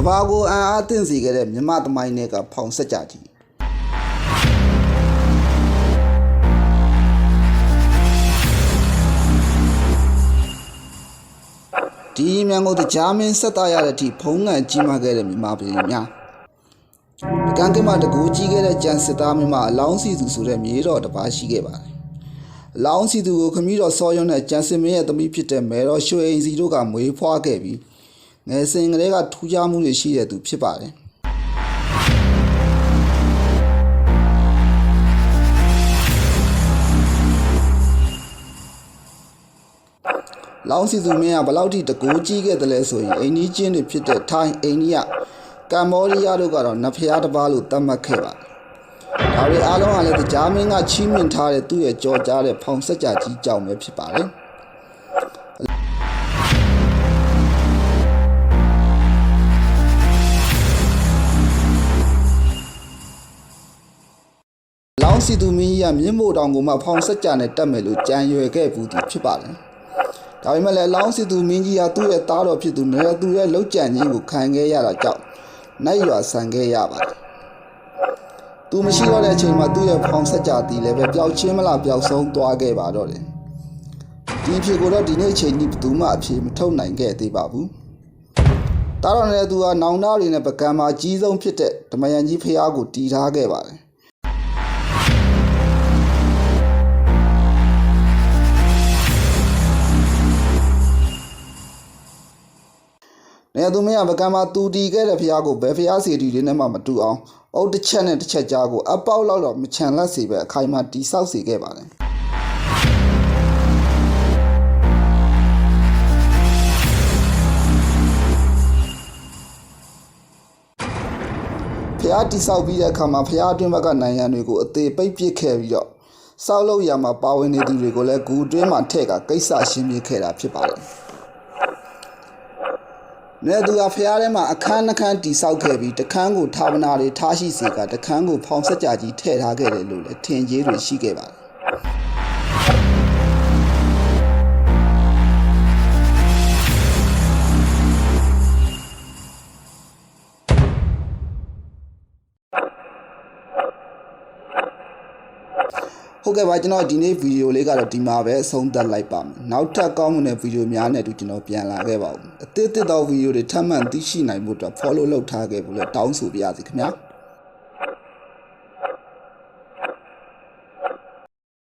ကဘာကိုအံအားသင့်စေခဲ့တဲ့မြမသမိုင်းတွေကဖောင်ဆက်ကြကြီးဒီမြန်ကိုတရားမင်းဆက်သားရတဲ့အထိဖုံးငံကြီးမားခဲ့တဲ့မြမပြည်များကံကမတကူကြီးခဲ့တဲ့ကြံစစ်သားမြမအလောင်းစီသူဆိုတဲ့မြေတော်တစ်ပါးရှိခဲ့ပါတယ်အလောင်းစီသူကိုခမီးတော်စောရုံးနဲ့ကြံစစ်မင်းရဲ့သမီးဖြစ်တဲ့မဲတော်ရွှေအိမ်စီတို့ကမွေးဖွားခဲ့ပြီး ငယ်စဉ်ကလေးကထူးခြားမှုတွေရှိတဲ့သူဖြစ်ပါတယ်လောင်းစီသူမင်းကဘယ်လောက်ထိတကူကြီးခဲ့တယ်လဲဆိုရင်အိန္ဒိချင်းတွေဖြစ်တဲ့ထိုင်းအိန္ဒိယကမ္ဘောဒီးယားတို့ကတော့နဖျားတစ်ပါးလို့သတ်မှတ်ခဲ့ပါတယ်ဒါတွေအားလုံးကလည်းတရားမင်းကချီးမြှင့်ထားတဲ့သူ့ရဲ့ကြော်ကြားတဲ့ဖောင်ဆက်ကြကြီးကြောင့်ပဲဖြစ်ပါတယ် လောင်းစီသူမင်းကြီးကမြင့်မို့တောင်ကိုမှဖောင်ဆက်ကြနဲ့တက်မယ်လို့ကြံရွယ်ခဲ့ဘူးဒီဖြစ်ပါတယ်ဒါပေမဲ့လည်းလောင်းစီသူမင်းကြီးကသူ့ရဲ့သားတော်ဖြစ်သူနဲ့သူရဲ့လောက်ကြံကြီးကိုခံခဲ့ရတာကြောင့်နိုင်ရွာဆန်ခဲ့ရပါတယ်သူမရှိတော့တဲ့အချိန်မှာသူ့ရဲ့ဖောင်ဆက်ကြတီလည်းပဲပျောက်ချင်းမလားပျောက်ဆုံးသွားခဲ့ပါတော့တယ်ဒီအဖြစ်ကိုတော့ဒီနေ့အချိန်ကြီးဘယ်သူမှအဖြစ်မထုတ်နိုင်ခဲ့သေးပါဘူးတားတော်နဲ့သူကနောင်နာတွေနဲ့ပကံမှာအကြီးဆုံးဖြစ်တဲ့ဓမ္မယန်ကြီးဖះကိုတီထားခဲ့ပါတယ် နေသူမင်းကပကံမှာတူတီခဲ့တဲ့ဖះကိုဘယ်ဖះစီတီတွေနဲ့မှမတူအောင်အုတ်တစ်ချက်နဲ့တစ်ချက်ကြားကိုအပေါက်လောက်တော့မချန်လက်စေပဲအခိုင်အမာတီဆောက်စေခဲ့ပါတယ်ဖះတိဆောက်ပြီးတဲ့အခါမှာဖះအတွင်းဘက်ကနိုင်ငံတွေကိုအသေးပိတ်ပစ်ခဲ့ပြီးတော့စောက်လို့ရမှာပါဝင်နေသူတွေကိုလည်းဂူအတွင်းမှာထည့်ကကိစ္စရှင်းပြခဲ့တာဖြစ်ပါတယ်။ နေသူကဖះထဲမှာအခန်းနှခန်းတိဆောက်ခဲ့ပြီးတခန်းကိုဌာပနာတွေထားရှိစေကတခန်းကိုဖောင်ဆက်ကြကြီးထည့်ထားခဲ့တယ်လို့လည်းထင်ကြီးတွေရှိခဲ့ပါတယ်။ ဟုတ်ကဲ့ပါကျွန်တော်ဒီနေ့ဗီဒီယိုလေးကတော့ဒီမှာပဲအဆုံးသတ်လိုက်ပါမယ်နောက်ထပ်ကောင်းမွန်တဲ့ဗီဒီယိုများနဲ့အတူကျွန်တော်ပြန်လာခဲ့ပါဦးအသစ်သစ်သောဗီဒီယိုတွေထပ်မံသိရှိနိုင်ဖို့အတွက် follow လုပ်ထားခဲ့ဖို့လည်းတောင်းဆိုပါရစေခင်ဗျာ